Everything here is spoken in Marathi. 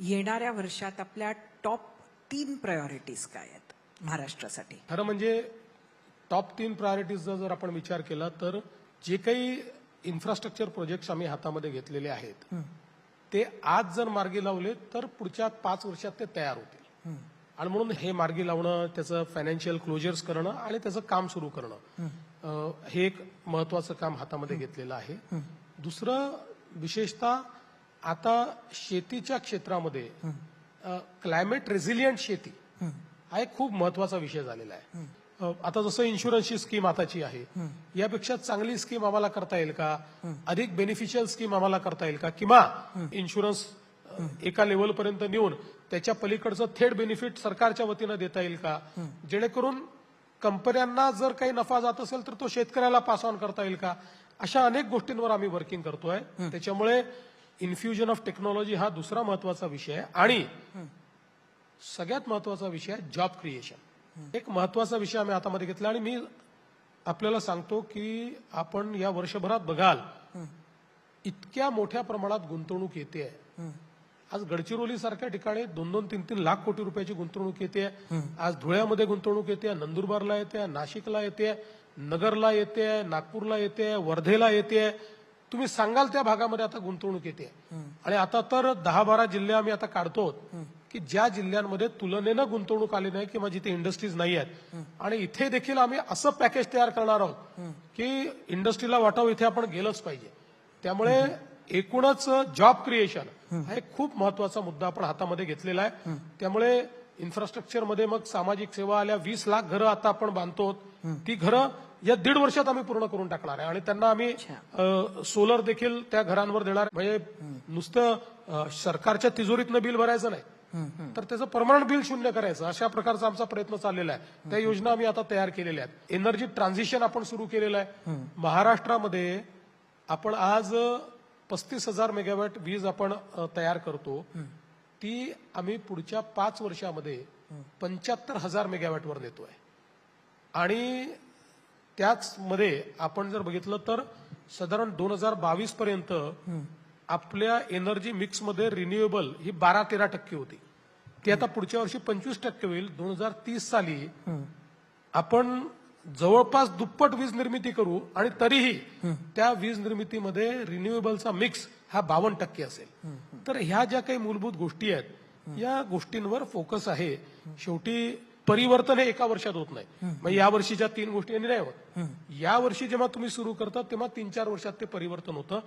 येणाऱ्या वर्षात आपल्या टॉप तीन प्रायोरिटीज काय आहेत महाराष्ट्रासाठी? खरं म्हणजे टॉप तीन प्रायोरिटीजचा जर आपण विचार केला तर जे काही इन्फ्रास्ट्रक्चर प्रोजेक्ट्स आम्ही हातामध्ये घेतलेले आहेत ते आज जर मार्गी लावले तर पुढच्या पाच वर्षात ते तयार होतील. आणि म्हणून हे मार्गी लावणं त्याचं फायनान्शियल क्लोजर्स करणं आणि त्याचं काम सुरू करणं हे. एक महत्वाचं काम हातामध्ये घेतलेलं आहे. दुसरं विशेषतः आता शेतीच्या क्षेत्रामध्ये क्लायमेट रेझिलियंट शेती हा. एक खूप महत्त्वाचा विषय झालेला आहे. आता जसं इन्शुरन्सची स्कीम आताची आहे यापेक्षा चांगली स्कीम आम्हाला करता येईल का? अधिक बेनिफिशियल स्कीम आम्हाला करता येईल का? किंवा इन्शुरन्स एका लेवलपर्यंत नेऊन त्याच्या पलीकडचं थेट बेनिफिट सरकारच्या वतीनं देता येईल का? जेणेकरून कंपन्यांना जर काही नफा जात असेल तर तो शेतकऱ्याला पास ऑन करता येईल का? अशा अनेक गोष्टींवर आम्ही वर्किंग करतोय. त्याच्यामुळे इन्फ्युजन ऑफ टेक्नॉलॉजी हा दुसरा महत्त्वाचा विषय आहे. आणि सगळ्यात महत्त्वाचा विषय आहे जॉब क्रिएशन एक महत्त्वाचा विषय आम्ही हातामध्ये घेतला आणि मी आपल्याला सांगतो की आपण या वर्षभरात बघाल इतक्या मोठ्या प्रमाणात गुंतवणूक येते आज गडचिरोली सारख्या ठिकाणी दोन दोन तीन तीन लाख कोटी रुपयाची गुंतवणूक येते आज धुळ्यामध्ये गुंतवणूक येते नंदुरबारला येते नाशिकला येते नगरला येते नागपूरला येते वर्धेला येते तुम्ही सांगाल त्या भागामध्ये आता गुंतवणूक येते. आणि आता तर दहा बारा जिल्हे आम्ही आता काढतो की ज्या जिल्ह्यांमध्ये तुलनेनं गुंतवणूक आली नाही किंवा जिथे इंडस्ट्रीज नाही आहेत. आणि इथे देखील आम्ही असं पॅकेज तयार करणार आहोत की इंडस्ट्रीला वाटावं इथे आपण गेलंच पाहिजे. त्यामुळे एकूणच जॉब क्रिएशन हा एक खूप महत्त्वाचा मुद्दा आपण हातामध्ये घेतलेला आहे. त्यामुळे इन्फ्रास्ट्रक्चरमध्ये मग सामाजिक सेवा आल्या. वीस लाख घरं आता आपण बांधतो. ती घरं या दीड वर्षात आम्ही पूर्ण करून टाकणार आहे. आणि त्यांना आम्ही सोलर देखील त्या घरांवर देणार. म्हणजे नुसतं सरकारच्या तिजोरीतनं बिल भरायचं नाही. तर त्याचं परमनंट बिल शून्य करायचं. अशा प्रकारचा आमचा प्रयत्न चाललेला आहे. त्या योजना आम्ही आता तयार केलेल्या आहेत. एनर्जी ट्रान्झिशन आपण सुरू केलेलं आहे. महाराष्ट्रामध्ये आपण आज पस्तीस हजार मेगावॅट वीज आपण तयार करतो. ती आम्ही पुढच्या पाच वर्षामध्ये पंच्याहत्तर हजार मेगावॅटवर नेतोय. आणि त्याच मध्ये आपण जर बघितलं तर साधारण दोन हजार बावीस पर्यंत आपल्या एनर्जी मिक्समध्ये रिन्युएबल ही बारा तेरा टक्के होती. ती आता पुढच्या वर्षी पंचवीस टक्के होईल. दोन हजार तीस साली आपण जवळपास दुप्पट वीज निर्मिती करू आणि तरीही त्या वीज निर्मितीमध्ये रिन्युएबलचा मिक्स हा बावन्न टक्के असेल. तर ह्या ज्या काही मूलभूत गोष्टी आहेत या गोष्टींवर फोकस आहे. शेवटी परिवर्तन हे एका वर्षात होत नाही. मग या वर्षीच्या तीन गोष्टी नाही होत. या वर्षी जेव्हा तुम्ही सुरू करता तेव्हा तीन चार वर्षात ते परिवर्तन होतं.